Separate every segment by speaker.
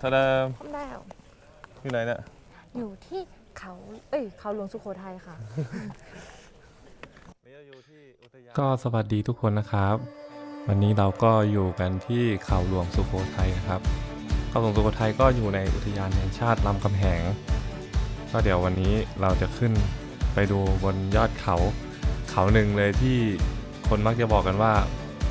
Speaker 1: ทาดา
Speaker 2: พร้อมแล้ว
Speaker 1: อยู่ไหนเนี่ย
Speaker 2: อยู่ที่เขาเอ้ยเขาหลวงสุโขทัยค่ะ
Speaker 3: ก็สวัสดีทุกคนนะครับ วันนี้เราก็อยู่กันที่เขาหลวงสุโขทัยนะครับ เขาหลวงสุโขทัยก็อยู่ในอุทยานแห่งชาติลำคำแหง ก็เดี๋ยววันนี้เราจะขึ้นไปดูบนยอดเขาเขาหนึ่งเลยที่คนมักจะบอกกันว่า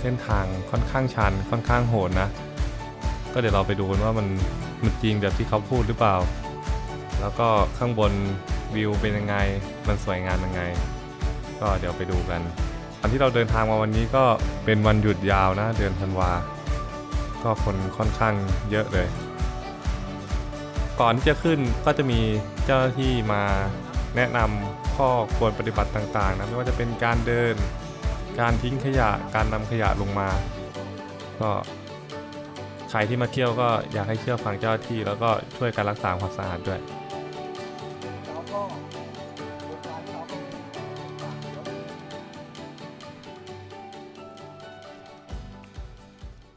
Speaker 3: เส้นทางค่อนข้างชันค่อนข้างโหดนะ ก็เดี๋ยวเราไปดูกันว่ามันมันจริงแบบที่เขาพูดหรือเปล่า แล้วก็ข้างบนวิวเป็นยังไง มันสวยงามยังไง ก็เดี๋ยวไปดูกันวันที่เราเดินทางมาวันนี้ก็เป็นวันหยุดยาวนะเดือนธันวา ก็คนค่อนข้างเยอะเลย ก่อนที่จะขึ้นก็จะมีเจ้าหน้าที่มาแนะนำข้อควรปฏิบัติต่างๆนะไม่ว่าจะเป็นการเดิน การทิ้งขยะ การนำขยะลงมา ก็ ครที่มาเที่ยวก็อยากให้เชื่อฟังเจ้าที่ แล้วก็ช่วยการรักษาความสะอาดด้วย
Speaker 4: แล้วก็โครงการเขาก็มีต่างๆเยอะ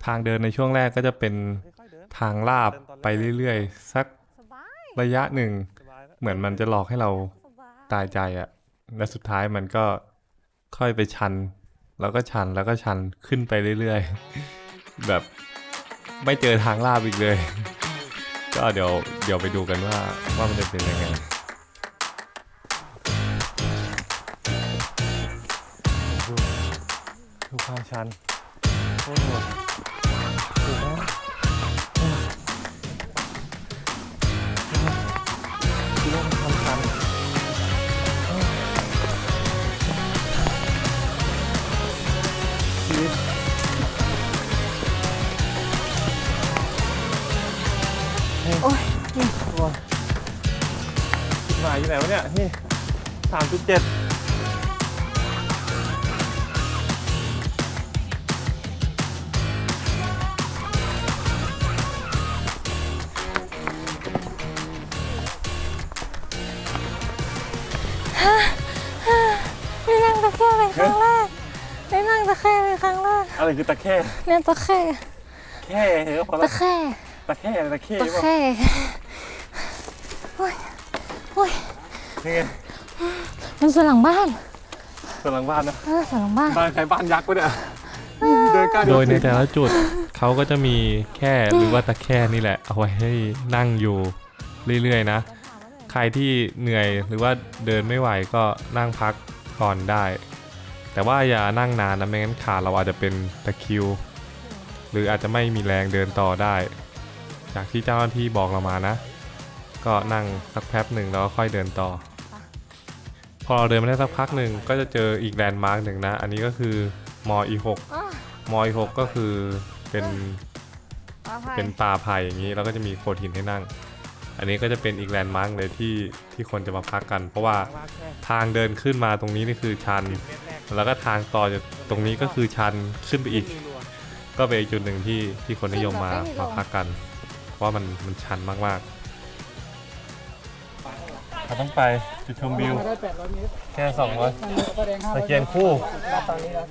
Speaker 3: ทางเดินในช่วงแรกก็จะเป็นทางลาบไปเรื่อยๆ สัก
Speaker 2: สบาย
Speaker 3: ระยะหนึ่ง
Speaker 1: สบายแล้ว
Speaker 3: เหมือนมันจะหลอกให้เรา
Speaker 2: สบาย
Speaker 3: ตายใจอะและสุดท้ายมันก็ค่อยไปชัน แล้วก็ชันแล้วก็ชันขึ้นไปเรื่อยๆ แบบ ไม่เจอทางลาบอีกเลย ก็เดี๋ยวเดี๋ยวไปดูกันว่าว่ามันจะเป็นยังไง
Speaker 1: ดูดูความชันโคตรโหดดูนะ
Speaker 2: โอ้ย
Speaker 1: ตัวจุดหมายอยู่ไหนวะเนี่ย นี่สามจุดเจ็ด
Speaker 2: ได้นั่งตะแคร่เป็นครั้งแรกได้นั่งตะแคร่เป็นครั้งแรก
Speaker 1: อะไรคือตะแคร่
Speaker 2: เนี่ยตะแคร่
Speaker 1: แค่เหรอพอ
Speaker 2: ตะ
Speaker 1: ละ
Speaker 2: แคร่
Speaker 1: ตะแคร่อะไรตะแคร่
Speaker 2: ตะ
Speaker 1: ป่ะ
Speaker 2: แคร่โอ้ยโอ้ย
Speaker 1: นี่ไง
Speaker 2: มันส่วนหลังบ้าน
Speaker 1: ส่วนหลังบ้านนะ
Speaker 2: เออส่วนหลังบ้าน
Speaker 1: บ้านใครบ้านยักษ์วะเนี่ยเดินใกล้
Speaker 3: โดยในแต่ละจุดเขาก็จะมีแค่หรือว่าตะแคร่นี่แหละ เอาไว้ให้นั่งอยู่เรื่อยๆนะ ใครที่เหนื่อยหรือว่าเดินไม่ไหวก็นั่งพักก่อนได้ แต่ว่าอย่านั่งนานนะไม่งั้นขาเราอาจจะเป็นตะคริว หรืออาจจะไม่มีแรงเดินต่อได้ จากที่เจ้าหน้าที่บอกเรามานะ ก็นั่งสักแป๊บหนึ่งแล้วก็ค่อยเดินต่อ พอเราเดินมาได้สักพักหนึ่งก็จะเจออีกแลนด์มาร์กหนึ่งนะ อันนี้ก็คือมอ E6
Speaker 2: อ้าว
Speaker 3: มอ E6 ก็คือเป็น
Speaker 2: ขออภัย
Speaker 3: เป็นป่าไผ่อย่างนี้แล้วก็จะมีโขดหินให้นั่ง อันนี้ก็จะเป็นอีกแลนด์มาร์กเลยที่ที่คนจะมาพักกัน เพราะว่าทางเดินขึ้นมาตรงนี้นี่คือชัน แล้วก็ทางต่อจากตรงนี้ก็คือชันขึ้นไปอีก ก็เป็นอีกจุดหนึ่งที่ที่คนนิยมมามาพักกัน เพราะว่ามันมันชันมาก
Speaker 1: เราต้องไปจุดชมวิว
Speaker 4: มาได้800เมตร
Speaker 1: แค่สองร้อย
Speaker 4: ทางนี้ก็แดง500
Speaker 1: ตะเกียงคู่
Speaker 4: รับตอนนี้นะ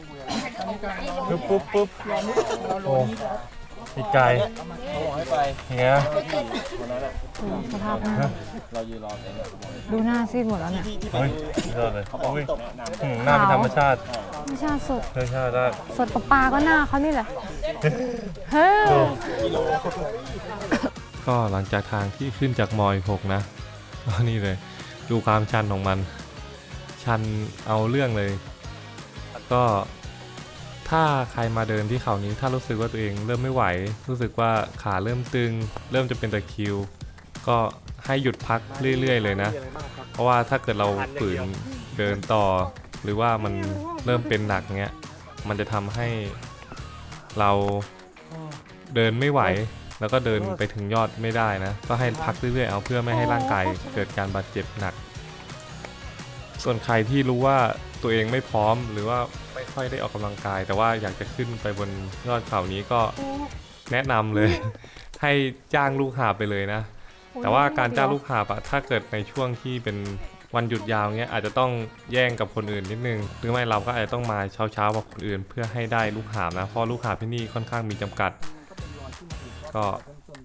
Speaker 4: ตอนนี้กำลังรอ
Speaker 1: ปุ๊บปุ๊บปุ๊บ
Speaker 4: รอนี้เราล
Speaker 1: โอ้
Speaker 4: งนี้ครับ
Speaker 1: อีกไกล
Speaker 4: เขาบอกให้ไป
Speaker 1: อย่างเงี้ย
Speaker 2: โอ้สภาพหน้าดูหน้าซีดหมดแล้วเนี่ย
Speaker 1: เฮ้ยยอดเลยอุ้ยอืมหน้าเป็นธรรมชาติ
Speaker 2: ไม่ใช่สด
Speaker 1: ธรรมชาติได้
Speaker 2: สดปลาปลาก็หน้าเขานี่แหละ เฮ้ย
Speaker 3: ๆ ก็หลังจากทางที่ขึ้นจากมอ E6 นะก็นี่เลย ดูความชันของมัน ชันเอาเรื่องเลย ก็ถ้าใครมาเดินที่เขานี้ถ้ารู้สึกว่าตัวเองเริ่มไม่ไหว รู้สึกว่าขาเริ่มตึง เริ่มจะเป็นตะคริว ก็ให้หยุดพักเรื่อย ๆ เลยนะ เพราะว่าถ้าเกิดเราฝืนเดินต่อ หรือว่ามันเริ่มเป็นหนักเงี้ย มันจะทำให้เรา เดินไม่ไหว แล้วก็เดินไปถึงยอดไม่ได้นะ ก็ให้พักเรื่อยๆเอาเพื่อไม่ให้ร่างกายเกิดการบาดเจ็บหนัก ส่วนใครที่รู้ว่าตัวเองไม่พร้อมหรือว่าไม่ค่อยได้ออกกำลังกาย แต่ว่าอยากจะขึ้นไปบนยอดเขานี้ก็แนะนำเลย ให้จ้างลูกหาบไปเลยนะ แต่ว่าการจ้างลูกหาบอะถ้าเกิดในช่วงที่เป็นวันหยุดยาวเงี้ยอาจจะต้องแย่งกับคนอื่นนิดนึงหรือไม่เราก็อาจจะต้องมาเช้าเช้าๆกับคนอื่น เพื่อให้ได้ลูกหาบนะเพราะลูกหาบที่นี่ค่อนข้างมีจำกัด ก็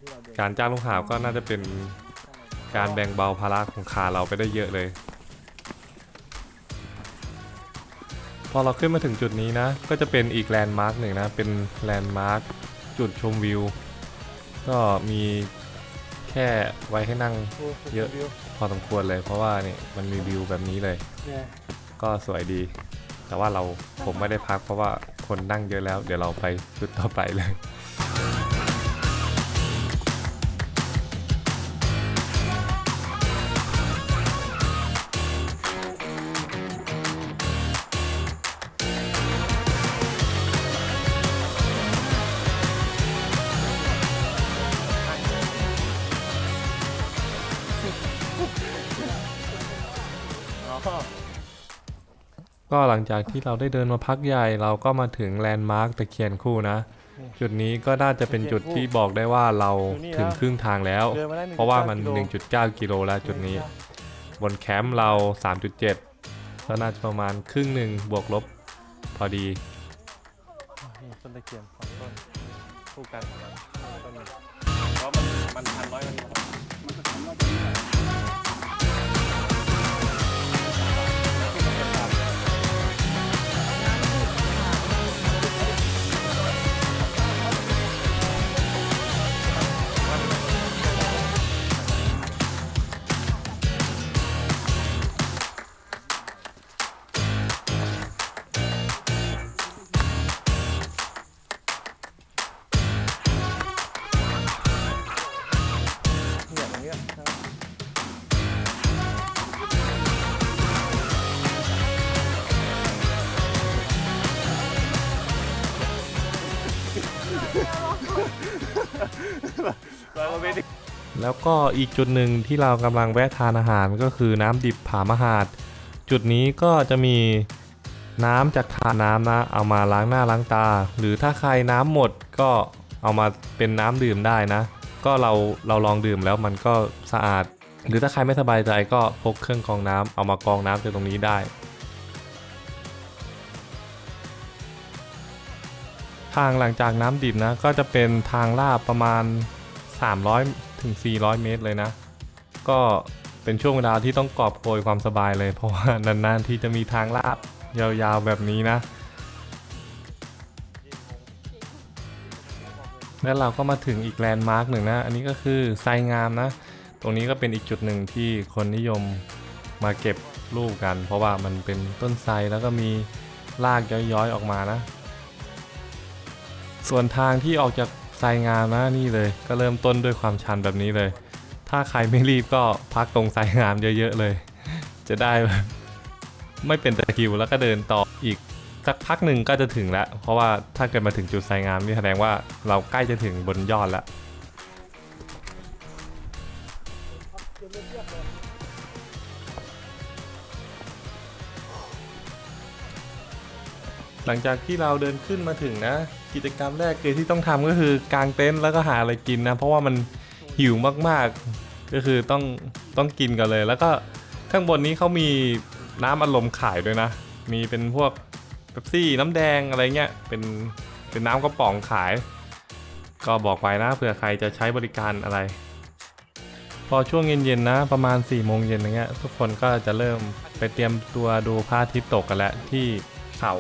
Speaker 4: ที่เราเดิน
Speaker 3: การจ้างลูกหาบก็น่าจะเป็นการแบ่งเบาภาระของขาเราไปได้เยอะเลย พอเราขึ้นมาถึงจุดนี้นะ ก็จะเป็นอีกแลนด์มาร์กหนึ่งนะ เป็นแลนด์มาร์กจุดชมวิว ก็มีแค่ไว้ให้นั่งเยอะพอสมควรเลย เพราะว่านี่มันมีวิวแบบนี้เลย ก็สวยดี แต่ว่าเราผมไม่ได้พักเพราะว่าคนนั่งเยอะแล้ว เดี๋ยวเราไปจุดต่อไปเลย ก็หลังจากที่เราได้เดินมาพักใหญ่เราก็มาถึงแลนด์มาร์คตะเคียนคู่นะ จุดนี้ก็น่าจะเป็นจุดที่บอกได้ว่าเราถึงครึ่งทางแล้ว
Speaker 1: เดินมาได้1.9
Speaker 3: เพราะว่ามัน
Speaker 1: กิโล
Speaker 3: 1.9 กิโลแล้วจุดนี้ บนแคมป์เรา 3.7 ก็น่าจะประมาณครึ่งหนึ่งบวกลบพอดี
Speaker 1: นี่ต้นตะเคียนสองต้นคู่กันต้นหนึ่งเพราะมันมันพันร้อยมัน
Speaker 4: มัน
Speaker 3: แล้วก็อีกจุดหนึ่งที่เรากำลังแวะทานอาหารก็คือน้ำดิบผามหาด จุดนี้ก็จะมีน้ำจากทานน้ำนะ เอามาล้างหน้าล้างตา หรือถ้าใครน้ำหมดก็เอามาเป็นน้ำดื่มได้นะ ก็เราเราลองดื่มแล้วมันก็สะอาด หรือถ้าใครไม่สบายใจก็พกเครื่องกรองน้ำเอามากรองน้ำจากตรงนี้ได้ ทางหลังจากน้ำดิบนะก็จะเป็นทางลาบประมาณ 300 ถึง 400 เมตรเลยนะ ก็เป็นช่วงเวลาที่ต้องกอบโกยความสบายเลย เพราะว่านานๆที่จะมีทางลาบยาวๆแบบนี้นะ แล้วเราก็มาถึงอีกแลนด์มาร์กหนึ่งนะ อันนี้ก็คือไซงามนะ ตรงนี้ก็เป็นอีกจุดหนึ่งที่คนนิยมมาเก็บรูปกัน เพราะว่ามันเป็นต้นไทรแล้วก็มีรากย้อยๆออกมานะ ส่วนทางที่ออกจาก ไซงามนะนี่เลย ก็เริ่มต้นด้วยความชันแบบนี้เลย ถ้าใครไม่รีบก็พักตรงไซงามเยอะๆเลย จะได้ไม่เป็นตะคิวแล้วก็เดินต่ออีกสักพักหนึ่งก็จะถึงแล้ว เพราะว่าถ้าเกิดมาถึงจุดไซงามนี่แสดงว่าเราใกล้จะถึงบนยอดแล้วหลังจากที่เราเดินขึ้นมาถึงนะ กิจกรรมแรกเลยที่ต้องทำก็คือกางเต็นท์แล้วก็หาอะไรกินนะ เพราะว่ามันหิวมากๆ ก็คือต้องต้องกินกันเลย แล้วก็ข้างบนนี้เขามีน้ำอัดลมขายด้วยนะ มีเป็นพวกเป๊ปซี่น้ำแดงอะไรเงี้ยเป็นเป็นน้ำกระป๋องขาย ก็บอกไว้นะเผื่อใครจะใช้บริการอะไร พอช่วงเย็นๆนะ ประมาณ4ี่โมงเย็นอย่างเงี้ยทุกคนก็จะเริ่มไปเตรียมตัวดูพระอาทิตย์ตกกันแล้วที่เขา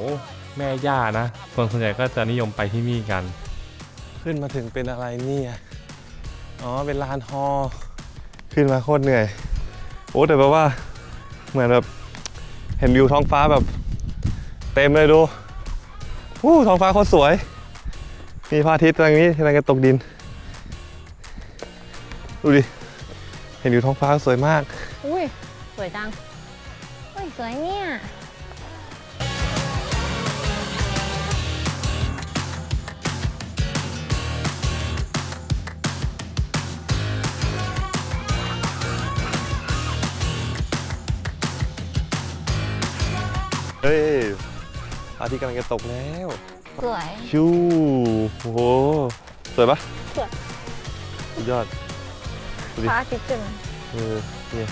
Speaker 3: แม่ย่านะคนส่วนใหญ่ก็จะนิยมไปที่นี่กัน
Speaker 1: ขึ้นมาถึงเป็นอะไรเนี่ยอ๋อเป็นลานฮอขึ้นมาโคตรเหนื่อย โอ้แต่แปลว่าเหมือนแบบเห็นวิวท้องฟ้าแบบ เต็มเลยดูวู้ท้องฟ้าโคตรสวย มีพระอาทิตย์ตรงนี้กำลังจะตกดิน ดูดิ เห็นวิวท้องฟ้าสวยมาก
Speaker 2: อุ้ย สวยจังอุ้ย สวยเนี่ย
Speaker 1: เฮ้ยพระอาทิตย์กำลังจะตกแล้ว
Speaker 2: สวย
Speaker 1: ชูโอ้โหสวยปะ
Speaker 2: สวย
Speaker 1: สุดยอดดูดิ
Speaker 2: พระอาทิตย์ขึ้น
Speaker 1: เออเนี่ย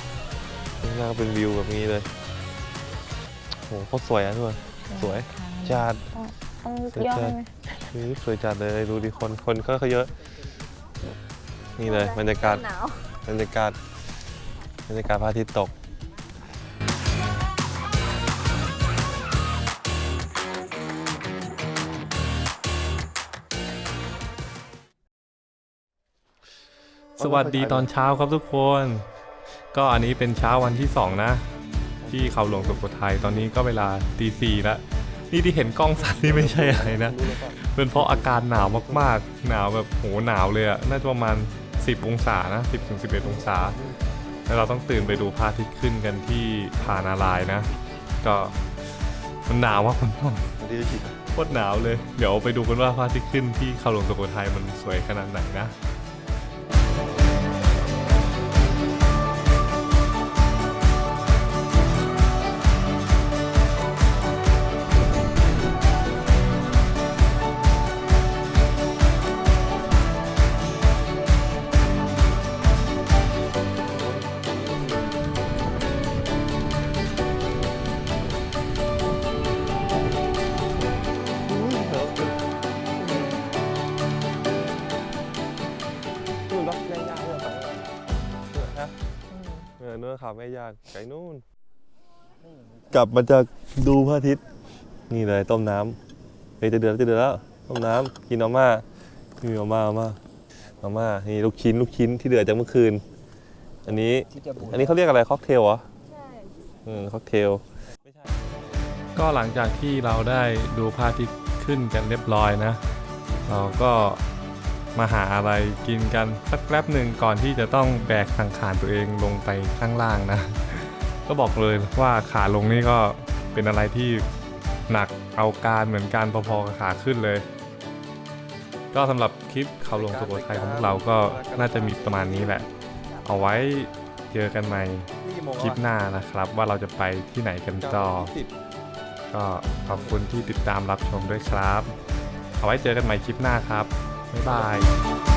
Speaker 1: ข้างหน้าก็เป็นวิวแบบนี้เลยโหโคตรสวยอะทุกคนสวยจัด
Speaker 2: ต้อง
Speaker 1: สวย
Speaker 2: ย่อ
Speaker 1: จัด
Speaker 2: ไหม
Speaker 1: นี่สวยจัดเลยดูดิคนคนก็เยอะ นี่เลยบรรยากาศ
Speaker 2: หนาว
Speaker 1: บรรยากาศบรรยากาศพระอาทิตย์ตก
Speaker 3: สวัสดีตอนเช้าครับทุกคน ก็อันนี้เป็นเช้าวันที่สองนะ ที่เขาหลวงสุโขทัยตอนนี้ก็เวลาตีสี่ละนี่ที่เห็นกล้องสัตว์นี่ไม่ใช่อะไรนะ เป็นเพราะอาการหนาวมากๆ หนาวแบบโหหนาวเลยอะน่าจะประมาณ 10 องศานะ 10ถึง11 องศา แล้วเราต้องตื่นไปดูพระอาทิตย์ขึ้นกันที่ผานารายณ์นะ ก็มันหนาวมากคุณผู้ชม
Speaker 1: วันที่จะฉีด
Speaker 3: โคตรหนาวเลย เดี๋ยวไปดูกันว่าพระอาทิตย์ขึ้นที่เขาหลวงสุโขทัยมันสวยขนาดไหนนะ
Speaker 1: ขาแม่ย่าไกลนู่น กลับมาจากดูพระอาทิตย์ นี่เลยต้มน้ำเฮ้ยจะเดือดแล้วจะเดือดแล้ว ต้มน้ำกินมาม่านี่มาม่ามาม่ามาม่านี่ลูกชิ้นลูกชิ้นที่เดือดจากเมื่อคืน อันนี้
Speaker 4: ที่จะบู
Speaker 1: อันนี้เขาเรียกอะไรค็อกเทลเหรอ
Speaker 2: ใช่
Speaker 1: อืมค็อกเทล
Speaker 3: ก็หลังจากที่เราได้ดูพระอาทิตย์ขึ้นกันเรียบร้อยนะ เราก็ มาหาอะไรกินกันสักแป๊บหนึ่งก่อนที่จะต้องแบกสังขารตัวเองลงไปข้างล่างนะ ก็บอกเลยว่าขาลงนี่ก็เป็นอะไรที่หนักเอาการเหมือนกันพอๆกับขาขึ้นเลย ก็สำหรับคลิปเขาลงสุโขทัยของพวกเราก็น่าจะมีประมาณนี้แหละ เอาไว้เจอกันใหม่คลิปหน้านะครับ ว่าเราจะไปที่ไหนกันต่อก็ขอบคุณที่ติดตามรับชมด้วยครับ เอาไว้เจอกันใหม่คลิปหน้าครับ บ๊ายบาย